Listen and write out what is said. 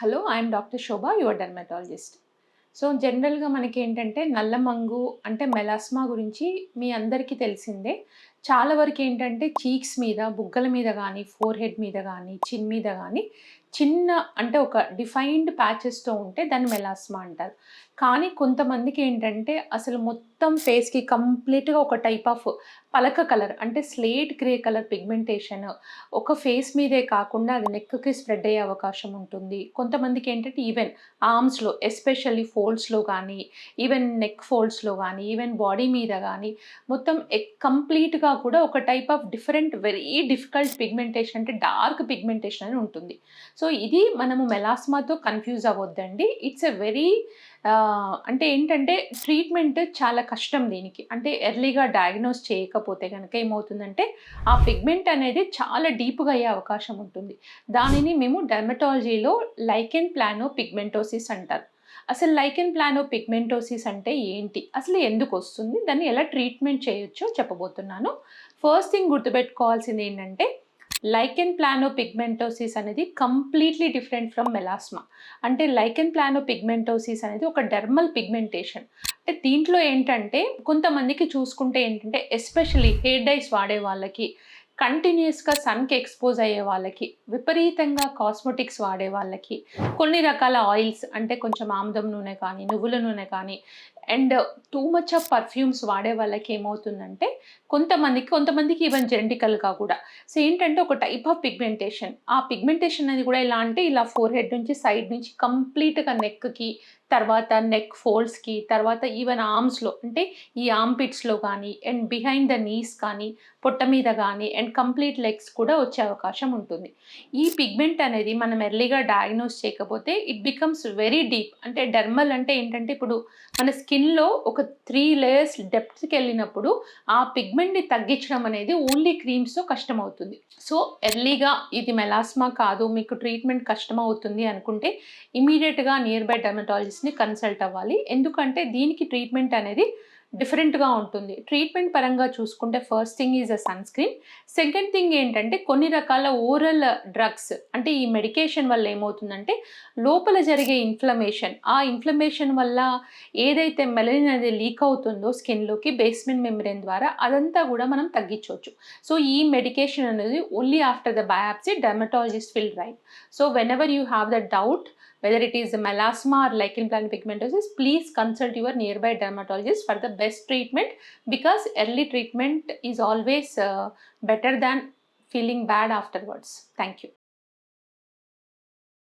Hello I'm doctor Shobha your dermatologist. So జనరల్గా మనకి ఏంటంటే నల్లమంగు అంటే మెలాస్మా గురించి మీ అందరికీ తెలిసిందే. చాలా వరకు ఏంటంటే చీక్స్ మీద బుగ్గల మీద కానీ ఫోర్ హెడ్ మీద కానీ చిన్ మీద కానీ చిన్న అంటే ఒక డిఫైన్డ్ ప్యాచెస్తో ఉంటే దాన్ని మెలాస్మా అంటారు. కానీ కొంతమందికి ఏంటంటే అసలు మొత్తం ఫేస్కి కంప్లీట్గా ఒక టైప్ ఆఫ్ పలక కలర్ అంటే స్లేట్ గ్రే కలర్ పిగ్మెంటేషన్ ఒక ఫేస్ మీదే కాకుండా అది నెక్కి స్ప్రెడ్ అయ్యే అవకాశం ఉంటుంది. కొంతమందికి ఏంటంటే ఈవెన్ ఆర్మ్స్లో ఎస్పెషల్లీ ఫోల్డ్స్లో కానీ ఈవెన్ నెక్ ఫోల్డ్స్లో కానీ ఈవెన్ బాడీ మీద కానీ మొత్తం కంప్లీట్గా కూడా ఒక type of different very difficult pigmentation అంటే డార్క్ పిగ్మెంటేషన్ అని ఉంటుంది. సో ఇది మనము మెలాస్మాతో కన్ఫ్యూజ్ అవ్వద్దండి. ఇట్స్ ఎ వెరీ అంటే ఏంటంటే ట్రీట్మెంట్ చాలా కష్టం దీనికి. అంటే ఎర్లీగా డయాగ్నోస్ చేయకపోతే కనుక ఏమవుతుందంటే ఆ పిగ్మెంట్ అనేది చాలా డీప్గా అయ్యే అవకాశం ఉంటుంది. దానిని మేము డెర్మటాలజీలో లైకెన్ ప్లానో పిగ్మెంటోసిస్ అంటారు. అసలు లైకెన్ ప్లానో పిగ్మెంటోసిస్ అంటే ఏంటి? అసలు ఎందుకు వస్తుంది? దాన్ని ఎలా ట్రీట్మెంట్ చేయొచ్చో చెప్పబోతున్నాను. ఫస్ట్ థింగ్ గుర్తుపెట్టుకోవాల్సింది ఏంటంటే లైకెన్ ప్లానో పిగ్మెంటోసిస్ అనేది కంప్లీట్లీ డిఫరెంట్ ఫ్రమ్ మెలాస్మా అంటే లైకెన్ ప్లానో పిగ్మెంటోసిస్ అనేది ఒక డెర్మల్ పిగ్మెంటేషన్ అంటే దీంట్లో ఏంటంటే కొంతమందికి చూసుకుంటే ఏంటంటే ఎస్పెషలీ హెయిర్ డైస్ వాడే వాళ్ళకి కంటిన్యూస్గా సన్కి ఎక్స్పోజ్ అయ్యే వాళ్ళకి విపరీతంగా కాస్మెటిక్స్ వాడే వాళ్ళకి కొన్ని రకాల ఆయిల్స్ అంటే కొంచెం ఆముదం నూనె కానీ నువ్వుల నూనె కానీ and too much of perfumes వాడే వాళ్ళకి ఏమవుతుందంటే కొంతమందికి కొంతమందికి ఈవెన్ జెంటికల్గా కూడా. సో ఏంటంటే ఒక టైప్ ఆఫ్ పిగ్మెంటేషన్ ఆ పిగ్మెంటేషన్ అనేది కూడా ఎలా అంటే ఇలా ఫోర్ హెడ్ నుంచి సైడ్ నుంచి కంప్లీట్గా నెక్కి తర్వాత నెక్ ఫోల్డ్స్కి తర్వాత ఈవెన్ ఆర్మ్స్లో అంటే ఈ ఆర్మ్ పిట్స్లో కానీ అండ్ బిహైండ్ ద నీస్ కానీ పొట్ట మీద కానీ అండ్ కంప్లీట్ లెగ్స్ కూడా వచ్చే అవకాశం ఉంటుంది. ఈ పిగ్మెంట్ అనేది మనం ఎర్లీగా డయాగ్నోస్ చేయకపోతే ఇట్ బికమ్స్ వెరీ డీప్ అంటే డెర్మల్ అంటే ఏంటంటే ఇప్పుడు మన స్కిన్ స్కిన్లో ఒక త్రీ లేయర్స్ డెప్త్కి వెళ్ళినప్పుడు ఆ పిగ్మెంట్ని తగ్గించడం అనేది ఓన్లీ క్రీమ్స్తో కష్టమవుతుంది. సో ఎర్లీగా ఇది మెలాస్మా కాదు మీకు ట్రీట్మెంట్ కష్టమవుతుంది అనుకుంటే ఇమీడియట్గా నియర్ బై డెమటాలజిస్ట్ని కన్సల్ట్ అవ్వాలి. ఎందుకంటే దీనికి ట్రీట్మెంట్ అనేది డిఫరెంట్గా ఉంటుంది. ట్రీట్మెంట్ పరంగా చూసుకుంటే first thing is a sunscreen. Second thing ఏంటంటే కొన్ని రకాల ఓరల్ డ్రగ్స్ అంటే ఈ మెడికేషన్ వల్ల ఏమవుతుందంటే లోపల జరిగే ఇన్ఫ్లమేషన్. ఆ ఇన్ఫ్లమేషన్ వల్ల ఏదైతే మెలనిన్ అనేది లీక్ అవుతుందో స్కిన్లోకి బేస్మెంట్ మెమరీన్ ద్వారా అదంతా కూడా మనం తగ్గించవచ్చు. సో ఈ మెడికేషన్ అనేది only after the biopsy dermatologist will write. So whenever you have the doubt whether it is melasma or lichen plantar please consult your nearby dermatologist for the best treatment because early treatment is always uh, better than feeling bad afterwards. Thank you.